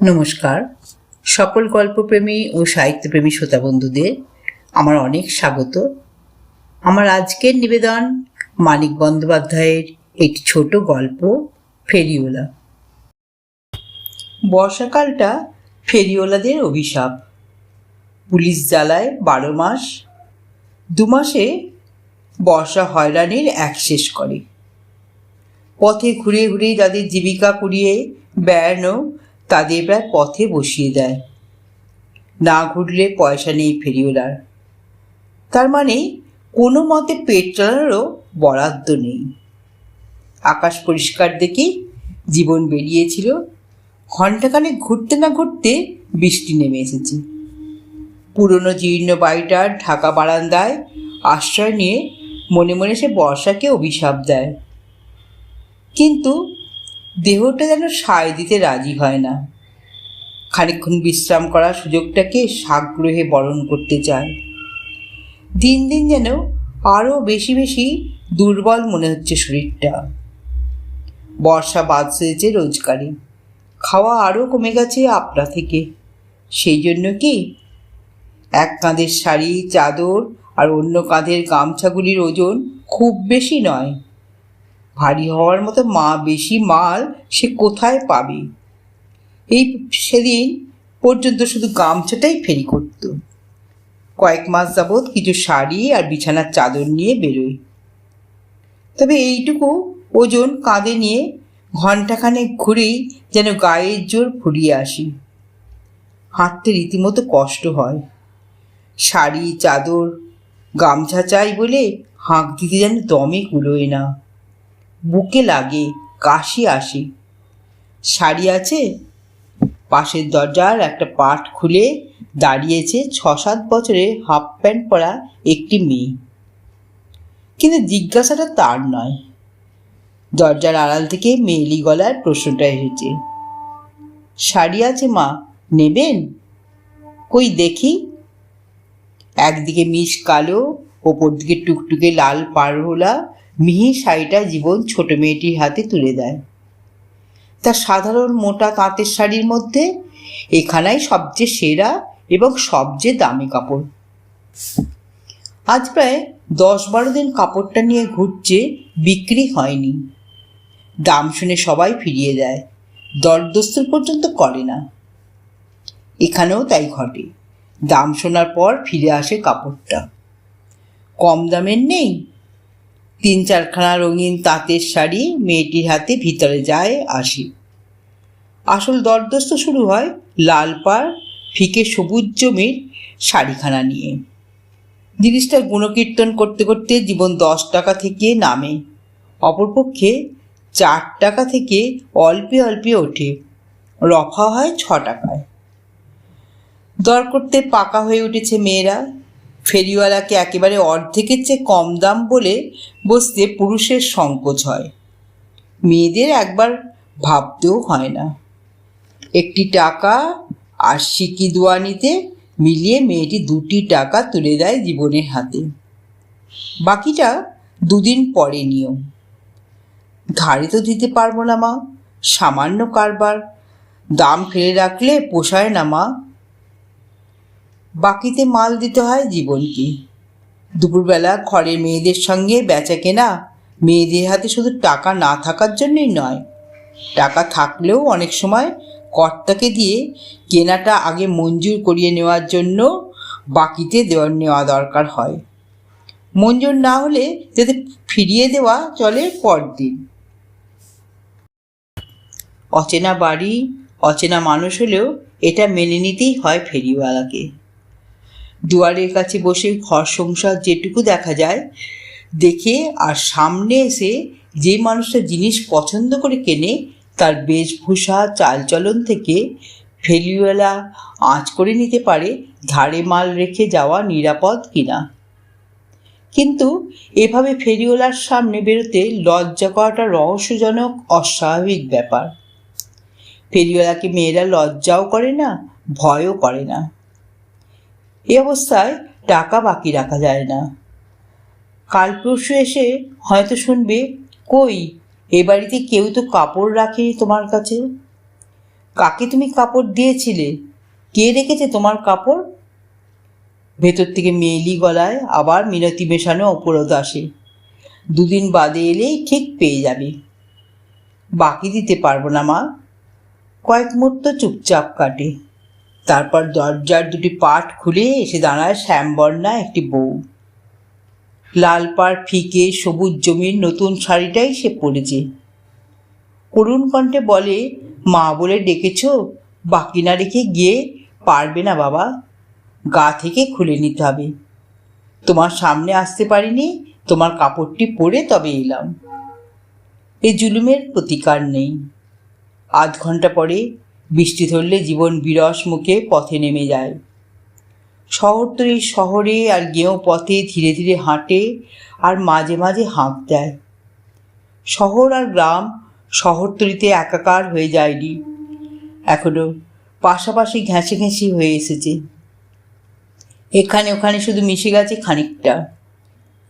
নমস্কার। সকল গল্পপ্রেমী ও সাহিত্যপ্রেমী শ্রোতা বন্ধুদের আমার অনেক স্বাগত। আমার আজকের নিবেদন মানিক বন্দ্যোপাধ্যায়ের একটি ছোট গল্প, ফেরিওলা। বর্ষাকালটা ফেরিওলাদের অভিশাপ। পুলিশ জ্বালায় বারো মাস, দু মাসে বর্ষা হয়রানির এক শেষ করে। পথে ঘুরে ঘুরে যাদের জীবিকা কুড়িয়ে বেড়ানো তাদের প্রায় পথে বসিয়ে দেয়। না ঘুরলে পয়সা নেই ফেরিওলার। তার মানে কোনো মতে পেট চালানোরও বরাদ্দ নেই। আকাশ পরিষ্কার দেখে জীবন বেরিয়েছিল। ঘণ্টাখানেক ঘুরতে না ঘুরতে বৃষ্টি নেমে এসেছে। পুরনো জীর্ণ বাড়িটার ঢাকা বারান্দায় আশ্রয় নিয়ে মনে মনে সে বর্ষাকে অভিশাপ দেয়। কিন্তু দেহটা যেন সায় দিতে রাজি হয় না। খানিকক্ষণ বিশ্রাম করার সুযোগটাকে সাগ্রহে বরণ করতে চায়। দিন দিন যেন আরও বেশি বেশি দুর্বল মনে হচ্ছে শরীরটা। বর্ষা বাদ সেজেছে রোজগারে। খাওয়া আরও কমে গেছে আপনা থেকে। সেই জন্য কি? এক কাঁধের শাড়ি, চাদর আর অন্য কাঁধের গামছাগুলির ওজন খুব বেশি নয়। ভারী হওয়ার মতো মা, বেশি মাল সে কোথায় পাবে? এই সেদিন পর্যন্ত শুধু গামছাটাই ফেরি করত। কয়েক মাস যাবৎ কিছু শাড়ি আর বিছানার চাদর নিয়ে বেরোয়। তবে এইটুকু ওজন কাঁধে নিয়ে ঘণ্টাখানেক ঘুরেই যেন গায়ের জোর ফুরিয়ে আসি। হাঁটতে রীতিমতো কষ্ট হয়। শাড়ি, চাদর, গামছা চাই বলে হাঁক দিতে যেন দমে কুলোয় না। বুকে লাগে কাশি আসে। শাড়ি আছে, পাশের দরজার একটা পাট খুলে দাঁড়িয়েছে ছ সাত বছরে হাফ প্যান্ট পরা একটি মেয়ে। কিন্তু জিজ্ঞাসাটা তার নয়। দরজার আড়াল থেকে মেয়েলি গলার প্রশ্নটা এসেছে। শাড়ি আছে মা, নেবেন? কই দেখি। একদিকে মিশ কালো, ওপর দিকে টুকটুকে লাল পারহোলা মিহি শাড়িটা জীবন ছোট মেয়েটির হাতে তুলে দেয়। তার সাধারণ মোটা তাঁতের শাড়ির মধ্যে এখানাই সবচেয়ে সেরা এবং সবচেয়ে দামি কাপড়। আজ প্রায় দশ বারো দিন কাপড়টা নিয়ে ঘুরছে, বিক্রি হয়নি। দাম শুনে সবাই ফিরিয়ে দেয়, দরদস্তুর পর্যন্ত করে না। এখানেও তাই ঘটে, দাম শোনার পর ফিরে আসে কাপড়টা। কম দামের নেই তিন চারখানা রঙিন তাঁতের শাড়ি মেয়েটির হাতে ভিতরে যায় আসি। আসল দরদস্ত শুরু হয় লাল পাড়, ফিকে সবুজ জমির শাড়িখানা নিয়ে। জিনিসটা গুণকীর্তন করতে করতে জীবন দশ টাকা থেকে নামে। অপরপক্ষে চার টাকা থেকে অল্পে অল্পে ওঠে। রফা হয় ছ টাকায়। দর করতে পাকা হয়ে উঠেছে মেয়েরা। ফেরিওয়ালাকে একেবারে অর্ধেকের চেয়ে কম দাম বলে বসতে পুরুষের সংকোচ হয়। মেয়েদের একবার ভাবতেও হয় না। একটি টাকা আর সিকি দোয়ানিতে মিলিয়ে মেয়েটি দুটি টাকা তুলে দেয় জীবনের হাতে। বাকিটা দুদিন পরে নিও। ধারে তো দিতে পারব না মা, সামান্য কারবার। দাম ফেলে রাখলে পোষায় না মা। বাকিতে মাল দিতে হয় জীবনকে। দুপুরবেলা ঘরের মেয়েদের সঙ্গে বেচা কেনা মেয়েদের হাতে শুধু টাকা না থাকার জন্যই নয়, টাকা থাকলেও অনেক সময় কর্তাকে দিয়ে কেনাটা আগে মঞ্জুর করিয়ে নেওয়ার জন্য বাকিতে দেওয়া নেওয়া দরকার হয়। মঞ্জুর না হলে যাতে ফিরিয়ে দেওয়া চলে পরদিন। অচেনা বাড়ি, অচেনা মানুষ হলেও এটা মেনে নিতেই হয় ফেরিওয়ালাকে। দুয়ারের কাছে বসে ঘর সংসার যেটুকু দেখা যায়, দেখে আর সামনে এসে যে মানুষটা জিনিস পছন্দ করে কেনে, তার বেশভূষা, চালচলন থেকে ফেরিওয়ালা আঁচ করে নিতে পারে, ধারে মাল রেখে যাওয়া নিরাপদ কিনা। কিন্তু এভাবে ফেরিওয়ালার সামনে বেরোতে লজ্জা করাটা রহস্যজনক, অস্বাভাবিক ব্যাপার। ফেরিওয়ালাকে মেয়েরা লজ্জাও করে না, ভয়ও করে না। এ অবস্থায় টাকা বাকি রাখা যায় না। কাল পরশু এসে হয়তো শুনবে, কই, এ বাড়িতে কেউ তো কাপড় রাখেনি তোমার কাছে? কাকে তুমি কাপড় দিয়েছিলে? কে রেখেছে তোমার কাপড়? ভেতর থেকে মেয়েলি গলায় আবার মিনতি মেশানো অপরোধ আসে। দুদিন বাদে এলেই ঠিক পেয়ে যাবে। বাকি দিতে পারব না মা। কয়েক মুহূর্ত চুপচাপ কাটে। তারপর দরজার দুটি পাট খুলে এসে দাঁড়ায় শ্যামবর্ণা একটি বউ। লাল পাড় ফিকে সবুজ জমির নতুন শাড়িটাই সে পরেছে। করুণ কণ্ঠে বলে, মা বলে ডেকেছ, বাকি না রেখে গিয়ে পারবে না বাবা, গা থেকে খুলে নিতে হবে। তোমার সামনে আসতে পারিনি, তোমার কাপড়টি পরে তবে এলাম। এ জুলুমের প্রতিকার নেই। আধ ঘণ্টা পরে বৃষ্টি ধরলে জীবন বিরস মুখে পথে নেমে যায়। শহরতলি শহরে আর গেঁয়ো পথে ধীরে ধীরে হাঁটে আর মাঝে মাঝে হাঁক দেয়। শহর আর গ্রাম শহরতলিতে একাকার হয়ে যায়নি। এখনও পাশাপাশি ঘেঁষে ঘেঁষি হয়ে এসেছে। এখানে ওখানে শুধু মিশে গেছে খানিকটা।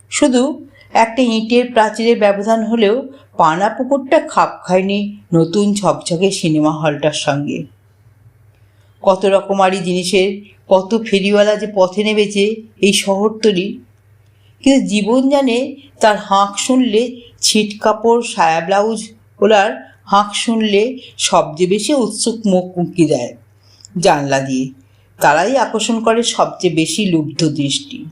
শুধু একটা ইঁটের প্রাচীরের ব্যবধান হলেও পানা পুকুরটা খাপ খায়নি নতুন ঝকঝকে সিনেমা হলটার সঙ্গে। কত রকমারি জিনিসের, কত ফেরিওয়ালা যে পথে নেমেছে এই শহরতলি। কিন্তু জীবন জানে তার হাঁক শুনলে ছিট কাপড়, সায়া ব্লাউজ ওলার হাঁক শুনলে সবচেয়ে বেশি উৎসুক মুখ উঁকি দেয় জানলা দিয়ে। তারাই আকর্ষণ করে সবচেয়ে বেশি লুব্ধ দৃষ্টি।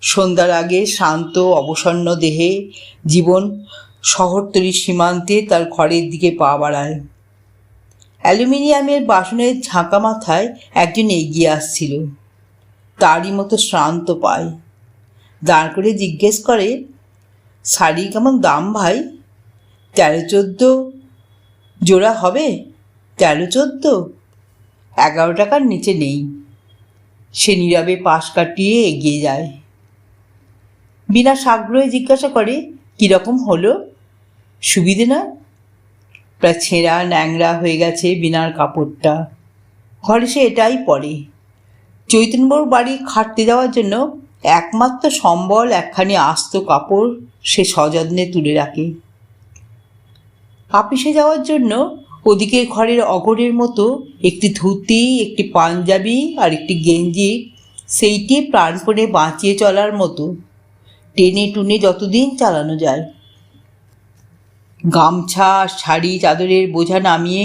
সন্ধ্যার আগে শান্ত, অবসন্ন দেহে জীবন শহরতলির সীমান্তে তার ঘরের দিকে পা বাড়ায়। অ্যালুমিনিয়ামের বাসনের ঝাঁকা মাথায় একজন এগিয়ে আসছিল। তারই মতো শ্রান্ত পায়। দাঁড় করে জিজ্ঞেস করে শাড়ি কেমন দাম ভাই? তেরো চোদ্দ জোড়া হবে? তেরো চোদ্দ? এগারো টাকার নিচে নেই। সে নীরবে পাশ কাটিয়ে এগিয়ে যায়। বিনা সাগ্রহে জিজ্ঞাসা করে, কীরকম হলো? সুবিধে না? প্রায় ছেঁড়া ন্যাংরা হয়ে গেছে বিনার কাপড়টা। ঘরে সে এটাই পরে। চৈতন্যবর বাড়ি খাটতে যাওয়ার জন্য একমাত্র সম্বল একখানি আস্ত কাপড় সে সযত্নে তুলে রাখে। আপিসে যাওয়ার জন্য ওদিকে ঘরের অগরের মতো একটি ধুতি, একটি পাঞ্জাবি আর একটি গেঞ্জি সেইটি প্রাণপণে বাঁচিয়ে চলার মতো। টেনে টুনে যতদিন চালানো যায়। গামছা, শাড়ি, চাদরের বোঝা নামিয়ে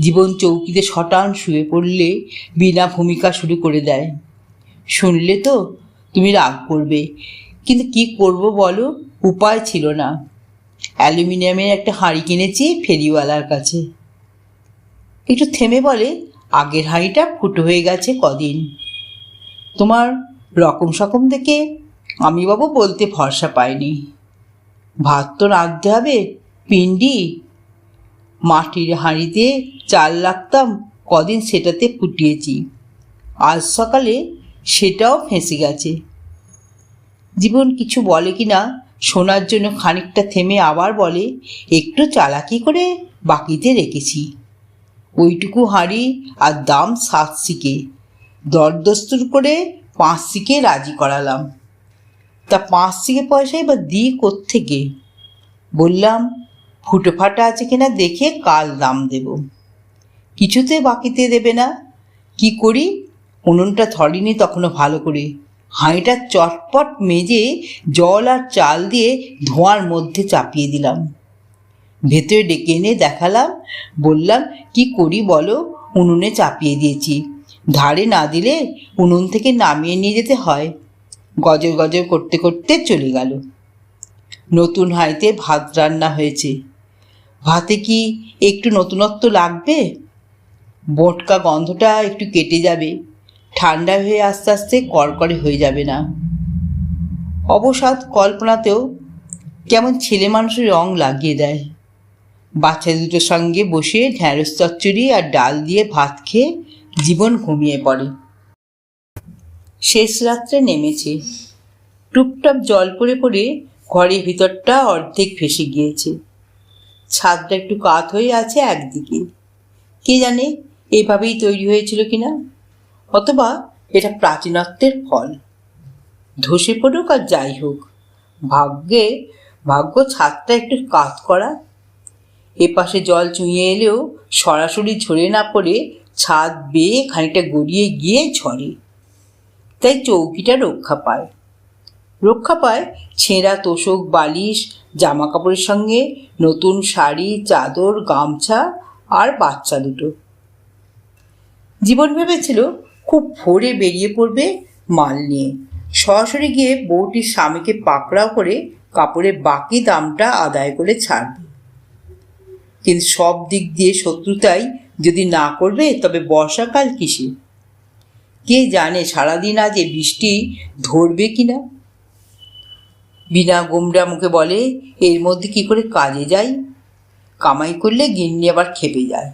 জীবন চৌকিতে শটান শুয়ে পড়লে বিনা ভূমিকা শুরু করে দেয়। শুনলে তো তুমি রাগ করবে, কিন্তু কি করব বলো? উপায় ছিল না। অ্যালুমিনিয়ামের একটা হাঁড়ি কিনেছি ফেরিওয়ালার কাছে। একটু থেমে বলে, আগের হাঁড়িটা ফুটো হয়ে গেছে কদিন। তোমার রকম সকম দেখে আমি বাবু বলতে ভরসা পাইনি। ভাত তো রাঁধতে হবে পিন্ডি। মাটির হাঁড়িতে চাল রাখতাম, কদিন সেটাতে ফুটিয়েছি। আজ সকালে সেটাও ফেঁসে গেছে। জীবন কিছু বলে কি না শোনার জন্য খানিকটা থেমে আবার বলে, একটু চালাকি করে বাকিতে রেখেছি। ওইটুকু হাঁড়ি আর দাম সাত সিকে। দরদস্তুর করে পাঁচ সিকে রাজি করালাম। তা পাঁচ সিকে পয়সাই বা দিই কোত্থেকে? বললাম ফুটো ফাটা আছে কিনা দেখে কাল দাম দেব। কিছুতে বাকিতে দেবে না। কি করি? উনুনটা ধরেনি তখনও ভালো করে। হাঁড়িটা চটপট মেজে জল আর চাল দিয়ে ধোঁয়ার মধ্যে চাপিয়ে দিলাম। ভেতরে ডেকে এনে দেখালাম, বললাম, কি করি বলো? উনুনে চাপিয়ে দিয়েছি। ধারে না দিলে উনুন থেকে নামিয়ে নিয়ে যেতে হয়। গজর গজর করতে করতে চলে গেল। নতুন হাঁড়িতে ভাত রান্না হয়েছে। ভাতে কি একটু নতুনত্ব লাগবে? বোটকা গন্ধটা একটু কেটে যাবে। ঠান্ডা হয়ে আস্তে আস্তে কড়কড়ে হয়ে যাবে না। অবসাদ কল্পনাতেও কেমন ছেলে মানুষের রং লাগিয়ে দেয়। বাচ্চা দুটোর সঙ্গে বসে ঢ্যাঁড়স চচ্চড়ি আর ডাল দিয়ে ভাত খেয়ে জীবন ঘুমিয়ে পড়ে। শেষ রাত্রে নেমেছে। টুপটাপ জল পড়ে পড়ে ঘরের ভিতরটা অর্ধেক ভেসে গিয়েছে। ছাদটা একটু কাত হয়ে আছে একদিকে। কে জানে এভাবেই তৈরি হয়েছিল কিনা? অথবা এটা প্রাচীনত্বের ফল। ধসে পড়ুক আর যাই হোক, ভাগ্যে, ভাগ্য ছাদটা একটু কাত করা। এপাশে জল চুঁয়ে এলেও সরাসরি ঝরে না পড়ে ছাদ বেয়ে খানিকটা গড়িয়ে গিয়ে ঝরে। তাই চৌকিটা রক্ষা পায়। রক্ষা পায় ছেঁড়া তোষক, বালিশ জামা কাপড়ের সঙ্গে নতুন শাড়ি, চাদর, গামছা আর বাচ্চা দুটো। জীবন ভেবেছিল খুব ভোরে বেরিয়ে পড়বে মাল নিয়ে। সরাসরি গিয়ে বউটির স্বামীকে পাকড়াও করে কাপড়ের বাকি দামটা আদায় করে ছাড়বে। কিন্তু সব দিক দিয়ে শত্রুতাই যদি না করবে, তবে বর্ষাকাল কিসে কে জানে সারাদিন আজ বৃষ্টি ধরবে কিনা? বিনা গোমরা মুখে বলে, এর মধ্যে কি করে কাজে যাই? কামাই করলে গিন্নি আবার খেপে যায়।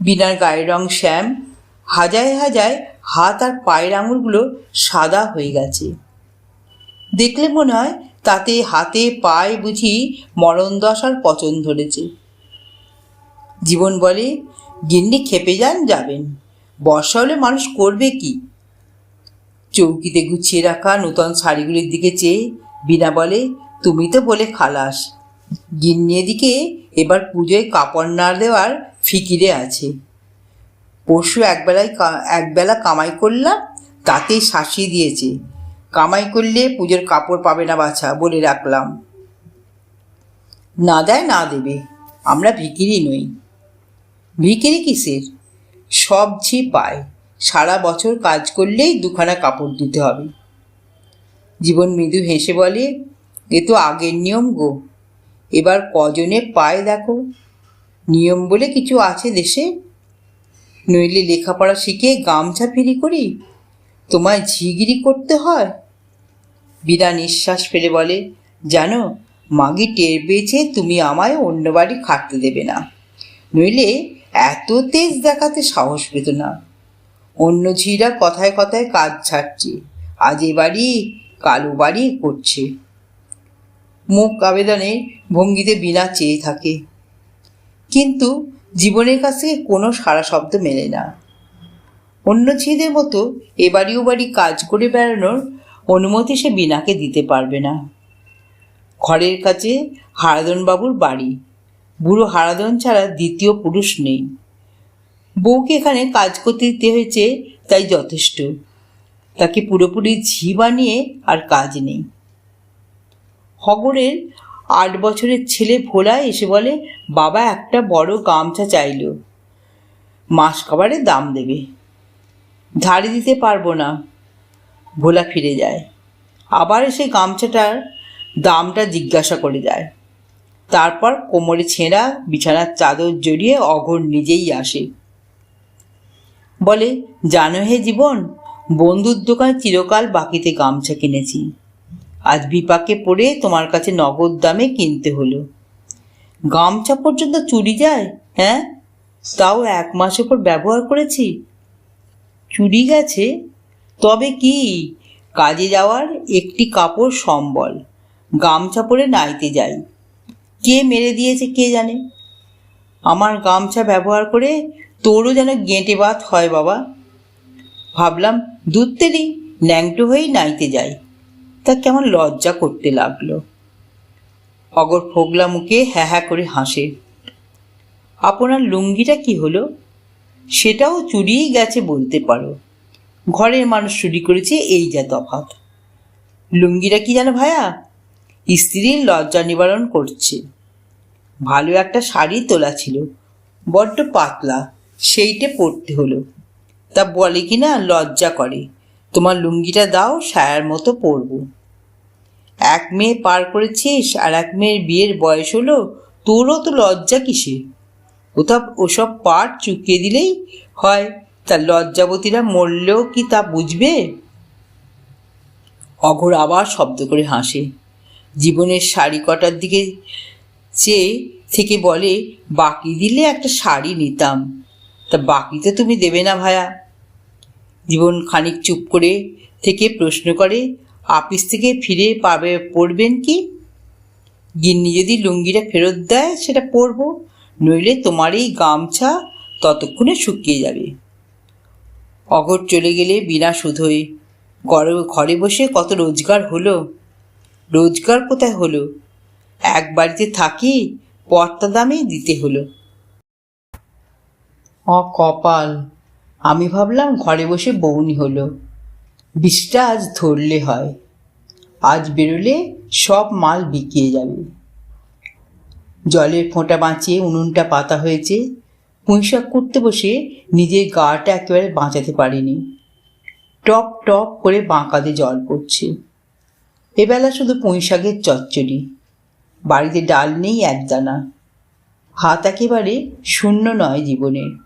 বিনার গায়ের রং শ্যাম, হাজায় হাজায় হাত আর পায়ের আঙুলগুলো সাদা হয়ে গেছে। দেখলে মনে হয় তাতে হাতে পায়ে বুঝি মরণ দশার পচন ধরেছে। জীবন বলে, গিন্নি খেপে যান যাবেন, বর্ষা হলে মানুষ করবে কি? চৌকিতে গুছিয়ে রাখা নূতন শাড়িগুলির দিকে চেয়ে বিনা বলে, তুমি তো বলে খালাস। গিন্নি দিকে এবার পুজোয় কাপড় না দেওয়ার ফিকিরে আছে। পরশু একবেলায় একবেলা কামাই করলাম, তাতেই শাসিয়ে দিয়েছে। কামাই করলে পুজোর কাপড় পাবে না বাছা বলে রাখলাম। না দেয় না দেবে, আমরা ভিকিরি নই। ভিকিরি কিসের? সব ঝি পায়। সারা বছর কাজ করলেই দুখানা কাপড় দিতে হবে। জীবন মৃদু হেসে বলে, এ তো আগের নিয়ম গো। এবার কজনে পায় দেখো। নিয়ম বলে কিছু আছে দেশে? নইলে লেখাপড়া শিখে গামছা ফিরি করি? তোমায় ঝিগিরি করতে হয়? বিনা নিঃশ্বাস ফেলে বলে, জানো, মাগি টের পেয়েছে তুমি আমায় অন্য বাড়ি খাটতে দেবে না। নইলে এত তেজ দেখাতে সাহস পেত না। অন্য ঝিরা কথায় কথায় কাজ ছাড়ছে। আজ এ বাড়ি, কালো বাড়ি করছে। মুখ আবেদনে ভঙ্গিতে বিনা চেয়ে থাকে। কিন্তু জীবনের কাছ থেকে কোনো সারা শব্দ মেলে না। অন্য ছেলেদের মতো এ ও বাড়ি কাজ করে বেড়ানোর অনুমতি সে বিনাকে দিতে পারবে না। ঘরের কাছে হারাদনবাবুর বাড়ি। বুড়ো হারাদন ছাড়া দ্বিতীয় পুরুষ নেই। বউকে এখানে কাজ করতে দিতে হয়েছে, তাই যথেষ্ট। তাকে পুরোপুরি ঝি বানিয়ে আর কাজ নেই। হগরের আট বছরের ছেলে ভোলা এসে বলে, বাবা, একটা বড় গামছা চাইলো। মাস খাবারের দাম দেবে। ধারে দিতে পারব না। ভোলা ফিরে যায়। আবার এসে গামছাটার দামটা জিজ্ঞাসা করে যায়। তারপর কোমরে ছেঁড়া, বিছানার চাদর জড়িয়ে অঘর নিজেই আসে। বলে, জানো হে জীবন, বন্ধুর দোকানে চিরকাল বাকিতে গামছা কিনেছি। আজ বিপাকে পড়ে তোমার কাছে নগদ দামে কিনতে হলো। গামছা পর্যন্ত চুরি যায় হ্যাঁ? তাও এক মাসের পর ব্যবহার করেছি। চুরি গেছে, তবে কি? কাজে যাওয়ার একটি কাপড় সম্বল। গামছা পরে নাইতে যাই। কে মেরে দিয়েছে কে জানে? আমার গামছা ব্যবহার করে তোরও যেন গেঁটে বাত হয় বাবা। ভাবলাম, দুধ তেলি, ন্যাংটো হয়েই নাইতে যাই। তা কেমন লজ্জা করতে লাগল। অগর ফোগলা মুখে হ্যাঁ হ্যাঁ করে হাসে। আপনার লুঙ্গিটা কি হলো? সেটাও চুরিই গেছে বলতে পারো। ঘরের মানুষ চুরি করেছে, এই যা তফাৎ। লুঙ্গিটা কি জানো ভায়া? স্ত্রীর লজ্জা নিবারণ করছে। ভালো একটা শাড়ি তোলা ছিল, বড্ড পাতলা। সেইটে পরতে হলো। তা বলে কি না লজ্জা করে। তোমার লুঙ্গিটা দাও, সায়ার মতো পরবো। এক মেয়ে পার করেছিস আর এক মেয়ের বিয়ের বয়স হলো, তোরও তো লজ্জা কিসে? ওটা ওসব পাট চুকিয়ে দিলেই হয়, তা লজ্জাবতীরা মরলেও কি তা বুঝবে? অঘোর আবার শব্দ করে হাসে। জীবনের শাড়ি কটার দিকে চেয়ে থেকে বলে, বাকি দিলে একটা শাড়ি নিতাম। তা বাকি তো তুমি দেবে না ভায়া? জীবন খানিক চুপ করে থেকে প্রশ্ন করে আপিস থেকে ফিরে পাবে, পড়বেন কি? গিন্নি যদি লুঙ্গিটা ফেরত দেয়, সেটা পরবো, নইলে তোমার এই গামছা ততক্ষণে শুকিয়ে যাবে। অঘর চলে গেলে বিনা শুধোই ঘরে ঘরে বসে কত রোজগার হলো? রোজগার কোথায় হলো? এক বাড়িতে থাকি পর্তা দামে দিতে হলো। অ কপাল আমি ভাবলাম ঘরে বসে বৌনি হলো। বিষটা আজ ধরলে হয়। আজ বেরোলে সব মাল বিকিয়ে যাবে। জলের ফোঁটা বাঁচিয়ে উনুনটা পাতা হয়েছে। পুঁইশাক করতে বসে নিজের গাটা একেবারে বাঁচাতে পারিনি। টপ টপ করে বাঁকাতে জল পড়ছে। এবেলা শুধু পুঁইশাকের চচ্চড়ি। বাড়িতে ডাল নেই একদানা। হাত একেবারে শূন্য নয় জীবনে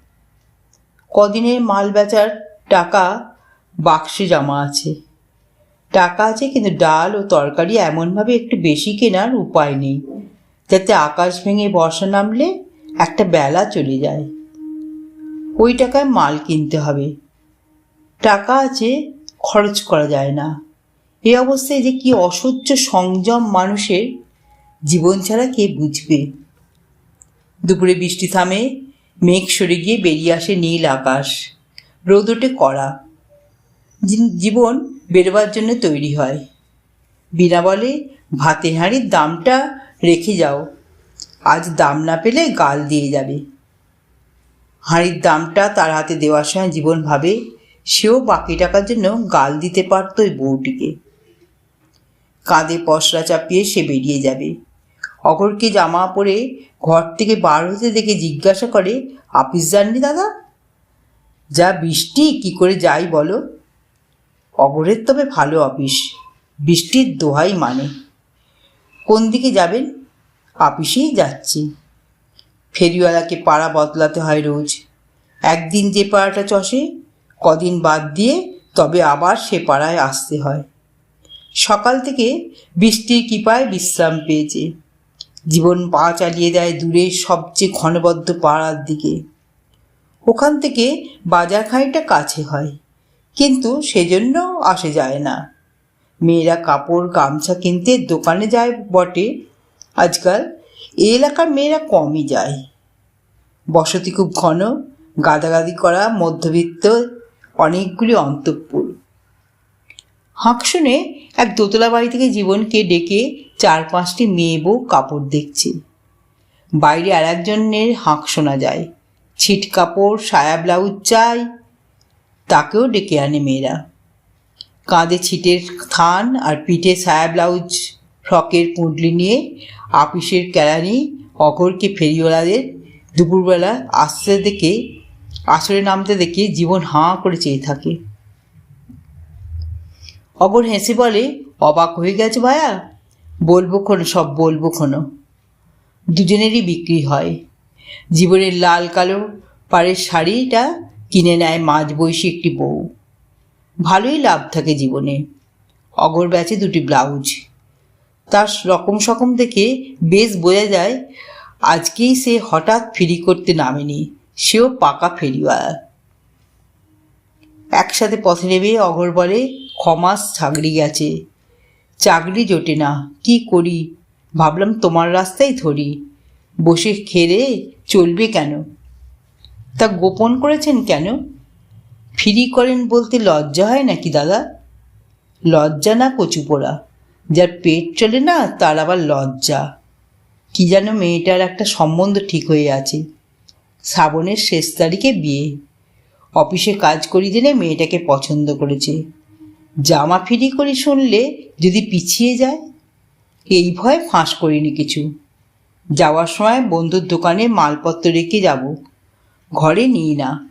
কদিনের মাল বেচার টাকা বাক্সে জমা আছে। টাকা আছে কিন্তু ডাল ও তরকারি এমনভাবে একটু বেশি কেনার উপায় নেই, যাতে আকাশ ভেঙে বর্ষা নামলে একটা বেলা চলে যায়। ওই টাকায় মাল কিনতে হবে। টাকা আছে, খরচ করা যায় না। এই অবস্থায় যে কি অসহ্য সংযম মানুষের জীবন ছাড়া কে বুঝবে? দুপুরে বৃষ্টি থামে মেঘ সরে গিয়ে বেরিয়ে আসে নীল আকাশ। রোদ ওঠে কড়া। জীবন বেরোবার জন্য তৈরি হয়। বিনা বলে ভাতের হাঁড়ির দামটা রেখে যাও। আজ দাম না পেলে গাল দিয়ে যাবে। হাঁড়ির দামটা তার হাতে দেওয়ার সময় জীবন ভাবে, সেও বাকি টাকার জন্য গাল দিতে পারত ওই বউটিকে। কাঁধে পশরা চাপিয়ে সে বেরিয়ে যাবে। অগরকে জামা পরে ঘর থেকে বার হতে দেখে জিজ্ঞাসা করে, আপিস যাননি দাদা? যা বৃষ্টি, কি করে যাই বলো? অগরের তবে ভালো অফিস বৃষ্টির দোহাই মানে। কোন দিকে যাবেন? আপিসেই যাচ্ছি। ফেরিওয়ালাকে পাড়া বদলাতে হয় রোজ। একদিন যে পাড়াটা চষে, কদিন বাদ দিয়ে তবে আবার সে পাড়ায় আসতে হয়। সকাল থেকে বৃষ্টির কৃপায় বিশ্রাম পেয়েছে। জীবন পা চালিয়ে দেয় দূরের সবচেয়ে ঘনবদ্ধ পাড়ার দিকে। ওখান থেকে বাজার খানিকটা কাছে হয়, কিন্তু সেজন্য আসে যায় না। মেয়েরা কাপড়, গামছা কিনতে দোকানে যায় বটে। আজকাল এই এলাকার মেয়েরা কমই যায়। বসতি খুব ঘন, গাদাগাদি করা মধ্যবিত্ত, অনেকগুলি অন্তঃপুর। হাঁক শুনে এক দোতলা বাড়ি থেকে জীবনকে ডেকে চার পাঁচটি মেয়ে বউ কাপড় দেখছে। বাইরে আর একজনের হাঁক শোনা যায়। ছিট কাপড়, সায়া ব্লাউজ চাই, তাকেও ডেকে আনে মেয়েরা। কাঁধে ছিটের থান আর পিঠে সায়া ব্লাউজ, ফ্রকের পুঁটলি নিয়ে আপিসের কেরানি, অঘরকে ফেরিওয়ালাদের দুপুরবেলা আসতে দেখে, আসরে নামতে দেখে জীবন হাঁ করে চেয়ে থাকে। অগর হেসে বলে, অবাক হয়ে গেছে ভায়া? বলব ক্ষণ, সব বলব ক্ষণ। দুজনেরই বিক্রি হয়। জীবনের লাল কালো পাড়ের শাড়িটা কিনে নেয় মাঝ বয়সী একটি বউ। ভালোই লাভ থাকে জীবনে। অগর ব্যাচে দুটি ব্লাউজ। তার রকম সকম দেখে বেশ বোঝা যায়, আজকেই সে হঠাৎ ফিরি করতে নামেনি। সেও পাকা ফেরিওয়ালা। একসাথে পথে নেবে অঘর বলে, ক্ষমাস ছাগড়ি গেছে চাকরি জোটে না, কি করি? ভাবলাম তোমার রাস্তায় ধরি। বসে খেলে চলবে কেন? তা গোপন করেছেন কেন? ফ্রি করেন বলতে লজ্জা হয় নাকি দাদা? লজ্জা না কচু পোড়া। যার পেট চলে না, তার আবার লজ্জা। কি যেন মেয়েটার একটা সম্বন্ধ ঠিক হয়ে আছে। শ্রাবণের শেষ তারিখে বিয়ে। অফিসে কাজ করি জেনে মেয়েটাকে পছন্দ করেছে। জামা ফিরি করি শুনলে যদি পিছিয়ে যায়, এই ভয় ফাঁস করিনি কিছু। যাওয়ার সময় বন্ধুর দোকানে মালপত্র রেখে যাব। ঘরে নিই না।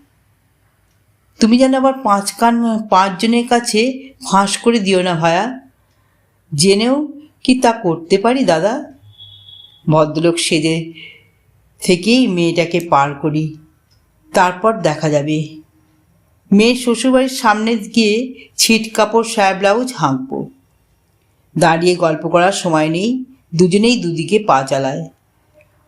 তুমি যেন আবার পাঁচ কান পাঁচজনের কাছে ফাঁস করে দিও না ভায়া। জেনেও কি তা করতে পারি দাদা? ভদ্রলোক সেজে থেকেই মেয়েটাকে পার করি। তারপর দেখা যাবে। মেয়ের শ্বশুরবাড়ির সামনে গিয়ে ছিট কাপড়, সায়া ব্লাউজ হাঁকবো। দাঁড়িয়ে গল্প করার সময় নেই, দুজনেই দুদিকে পা চালায়।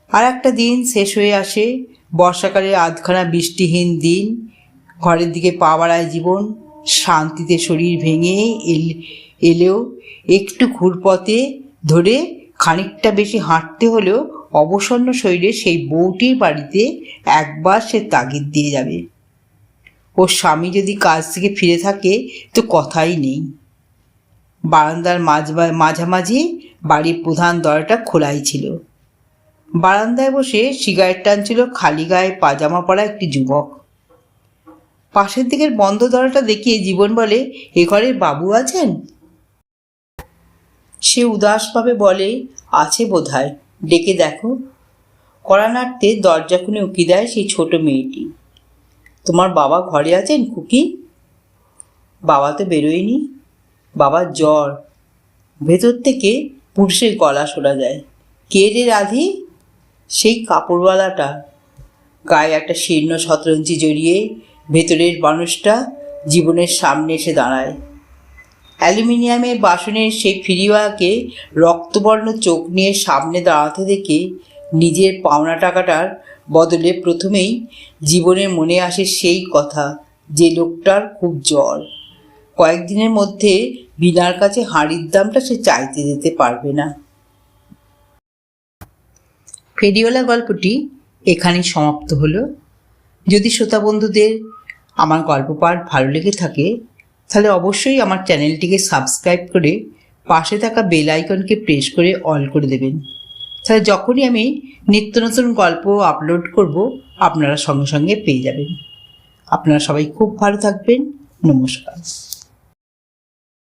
আর একটা দিন শেষ হয়ে আসে বর্ষাকালের আধখানা বৃষ্টিহীন দিন, ঘরের দিকে পা বাড়ায় জীবন, শান্তিতে শরীর ভেঙে এল, এলেও একটু ঘুরপথে ধরে খানিকটা বেশি হাঁটতে হলেও অবসন্ন শরীরে সেই বউটির বাড়িতে একবার সে তাগিদ দিয়ে যাবে। ওর স্বামী যদি কাজ থেকে ফিরে থাকে, তো কথাই নেই। বারান্দার মাঝ মাঝামাঝি বাড়ির প্রধান দরজাটা খোলাই ছিল। বারান্দায় বসে সিগারেট টানছিল খালি গায়ে পাজামা পরা একটি যুবক। পাশের দিকের বন্ধ দরজাটা দেখিয়ে জীবন বলে, এ ঘরের বাবু আছেন? সে উদাসভাবে বলে, আছে বোধহয়। ডেকে দেখো। কড়া নাড়তে দরজা খুলে উকি দেয় সেই ছোট মেয়েটি। তোমার বাবা ঘরে আছেন, খুকি? বাবা তো বেরোয়নি। বাবার জ্বর। ভেতর থেকে পুরুষের গলা শোনা যায়। কে রে রাধি? সেই কাপড়ওয়ালাটা। গায়ে একটা শীর্ণ শতরঞ্চি জড়িয়ে ভেতরের মানুষটা জীবনের সামনে এসে দাঁড়ায়। অ্যালুমিনিয়ামের বাসনের সেই ফিরিওয়াকে রক্তবর্ণ চোখ নিয়ে সামনে দাঁড়াতে দেখে নিজের পাওনা টাকাটার বদলে প্রথমেই জীবনের মনে আসে সেই কথা যে লোকটার খুব জ্বর। কয়েকদিনের মধ্যে বিনার কাছে হাঁড়ির দামটা সে চাইতে যেতে পারবে না। ফেরিওয়ালা গল্পটি এখানেই সমাপ্ত হলো। যদি শ্রোতা বন্ধুদের আমার গল্প পাঠ ভালো লেগে থাকে, তাহলে অবশ্যই আমার চ্যানেলটিকে সাবস্ক্রাইব করে পাশে থাকা বেল আইকনকে প্রেস করে অল করে দেবেন। তাহলে যখনই আমি নিত্য নতুন গল্প আপলোড করব, আপনারা সঙ্গে সঙ্গে পেয়ে যাবেন। আপনারা সবাই খুব ভালো থাকবেন। নমস্কার।